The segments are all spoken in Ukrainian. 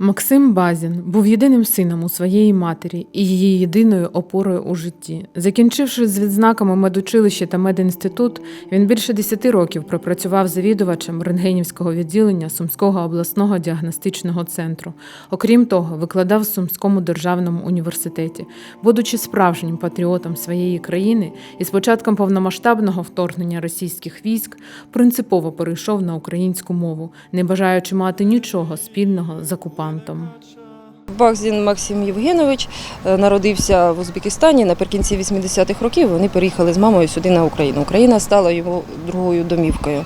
Максим Базін був єдиним сином у своєї матері і її єдиною опорою у житті. Закінчивши з відзнаками медучилище та медінститут, він більше 10 років пропрацював завідувачем рентгенівського відділення Сумського обласного діагностичного центру. Окрім того, викладав в Сумському державному університеті. Будучи справжнім патріотом своєї країни і з початком повномасштабного вторгнення російських військ принципово перейшов на українську мову, не бажаючи мати нічого спільного з окупантом. quantum. Бахзін Максим Євгенович е, народився в Узбекистані наприкінці 80-х років. Вони переїхали з мамою сюди на Україну. Україна стала його другою домівкою.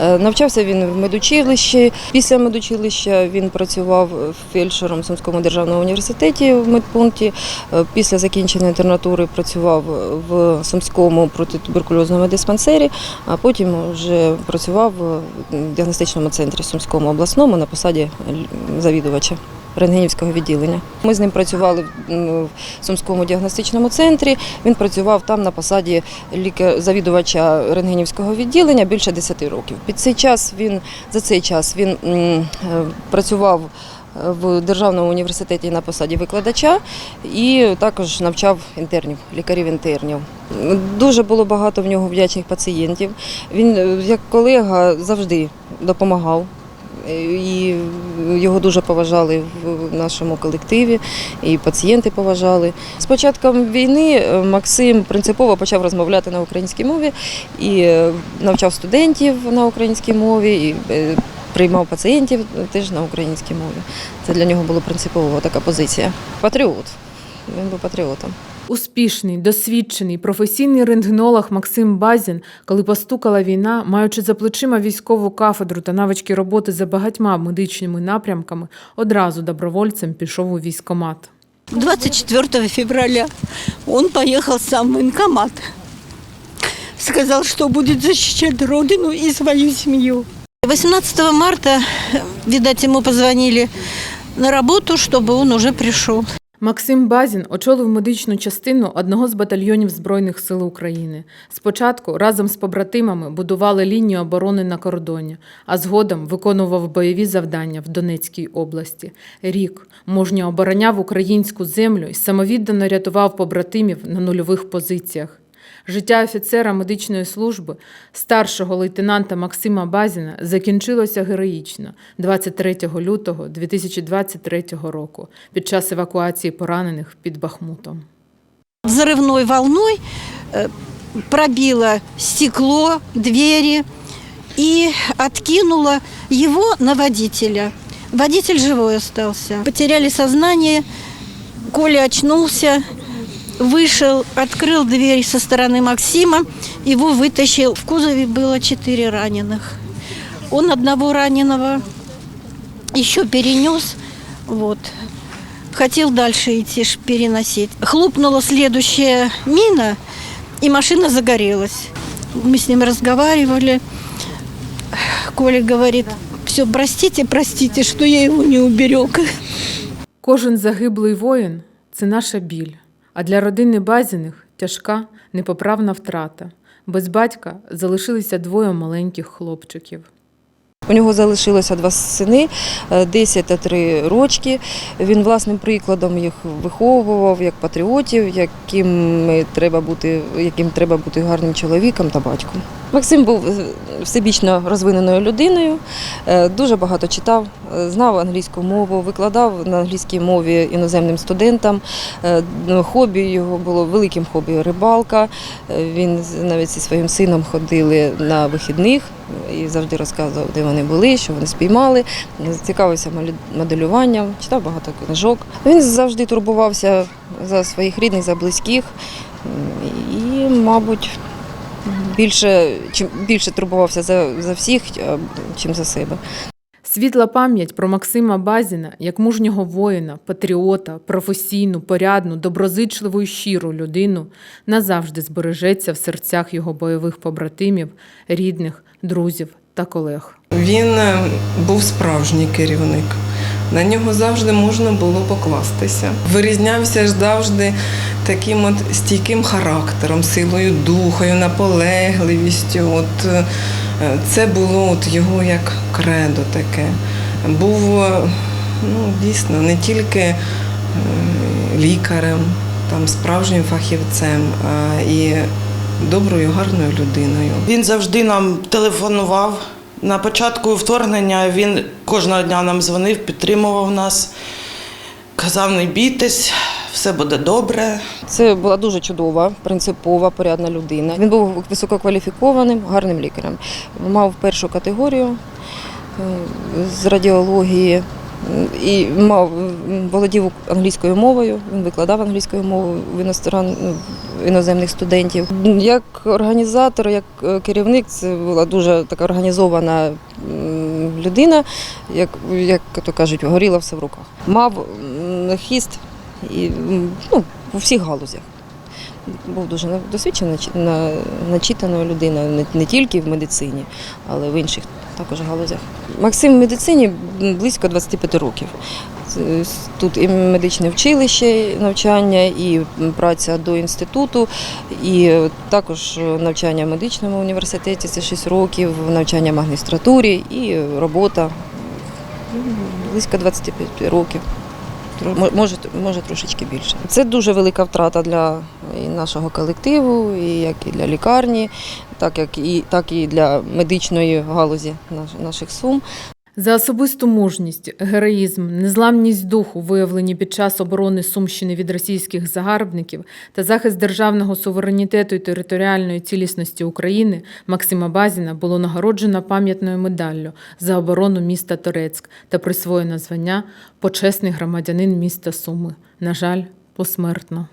Е, Навчався він в медучилищі. Після медучилища він працював фельдшером в Сумському державному університеті в медпункті. Е, Після закінчення інтернатури працював в Сумському протитуберкульозному диспансері, а потім вже працював в діагностичному центрі Сумському обласному на посаді завідувача рентгенівського відділення. Ми з ним працювали в Сумському діагностичному центрі. Він працював там на посаді лікар завідувача рентгенівського відділення більше 10 років. Під цей час він за цей час він е, працював е, в державному університеті на посаді викладача і також навчав інтернів, лікарів-інтернів. Дуже було багато в нього вдячних пацієнтів. Він е, як колега завжди допомагав. І його дуже поважали в нашому колективі, і пацієнти поважали. З початком війни е, Максим принципово почав розмовляти на українській мові і е, навчав студентів на українській мові, і е, приймав пацієнтів теж на українській мові. Це для нього була принципова така позиція. Патріот. Він був патріотом. Успішний, досвідчений, професійний рентгенолог Максим Базін, коли постукала війна, маючи за плечима військову кафедру та навички роботи за багатьма медичними напрямками, одразу добровольцем пішов у військомат. 24 февраля он поехал сам в военкомат. Сказал, что будет защищать родину и свою семью. 18 марта, видать, ему позвонили на работу, чтобы он уже пришел. Максим Базін очолив медичну частину одного з батальйонів Збройних сил України. Спочатку разом з побратимами будували лінію оборони на кордоні, а згодом виконував бойові завдання в Донецькій області. Рік мужньо обороняв українську землю і самовіддано рятував побратимів на нульових позиціях. Життя офіцера медичної служби, старшого лейтенанта Максима Базіна, закінчилося героїчно 23 лютого 2023 року під час евакуації поранених під Бахмутом. Взрывной волной э, пробило стекло, двери и откинуло его на водителя. Водитель живой остался. Потеряли сознание, Коля очнулся, вышел, открыл дверь со стороны Максима, его вытащил. В кузове было четыре раненых. Он одного раненого еще перенес, вот. Хотел дальше идти ж переносить. Хлопнула следующая мина, и машина загорелась. Мы с ним разговаривали. Коля говорит, все, простите, простите, что я его не уберег. Кожен загиблий воїн це наша біль, а для родини Базіних тяжка, непоправна втрата. Без батька залишилися двоє маленьких хлопчиків. У нього залишилося два сини, е, 10 та 3 рочки. Він власним прикладом їх виховував як патріотів, яким треба бути, яким треба бути гарним чоловіком та батьком. Максим був е, всебічно розвиненою людиною, е, дуже багато читав, е, знав англійську мову, викладав на англійській мові іноземним студентам. Е, ну, Хобі його було великим хобі рибалка. Е, Він навіть зі своїм сином ходили на вихідних і завжди розказував, де вони були, що вони спіймали. Цікавився моделюванням, читав багато книжок. Він завжди турбувався за своїх рідних, за близьких. І, мабуть, більше, чим більше турбувався за, за всіх, чим за себе. Світла пам'ять про Максима Базіна як мужнього воїна, патріота, професійну, порядну, доброзичливу і щиру людину назавжди збережеться в серцях його бойових побратимів, рідних, друзів та колег. Він е, був справжній керівник. На нього завжди можна було покластися. Вирізнявся завжди таким от стійким характером, силою духою, наполегливістю. От е, це було от його як кредо таке. Був е, ну, дійсно не тільки лікарем, там, справжнім фахівцем, а і доброю, гарною людиною. Він завжди нам телефонував. На початку вторгнення він кожного дня нам дзвонив, підтримував нас, казав, не бійтесь, все буде добре. Це була дуже чудова, принципова, порядна людина. Він був висококваліфікованим, гарним лікарем. Мав першу категорію е, з радіології і мав володів англійською мовою. Він викладав англійською мовою в іностран ну, іноземних студентів. Як організатор, як е, керівник, це була дуже така організована людина, як, як то кажуть, горіло все в руках. Мав хіст і ну, у всіх галузях. Був дуже досвідчена, начитаною людиною не, тільки в медицині, але в інших також галузях. Максим в медицині близько 25 років. Тут і медичне училище навчання, і праця до інституту, і також навчання в медичному університеті це 6 років, навчання в магістратурі і робота м, близько 25 років. Може, може трошечки більше. Це дуже велика втрата для і нашого колективу, і як і для лікарні, так як і так і для медичної галузі наших сум. За особисту мужність, героїзм, незламність духу, виявлені під час оборони Сумщини від російських загарбників та захист державного суверенітету і територіальної цілісності України Максима Базіна було нагороджено пам'ятною медаллю за оборону міста Торецьк та присвоєно звання почесний громадянин міста Суми. На жаль, посмертно.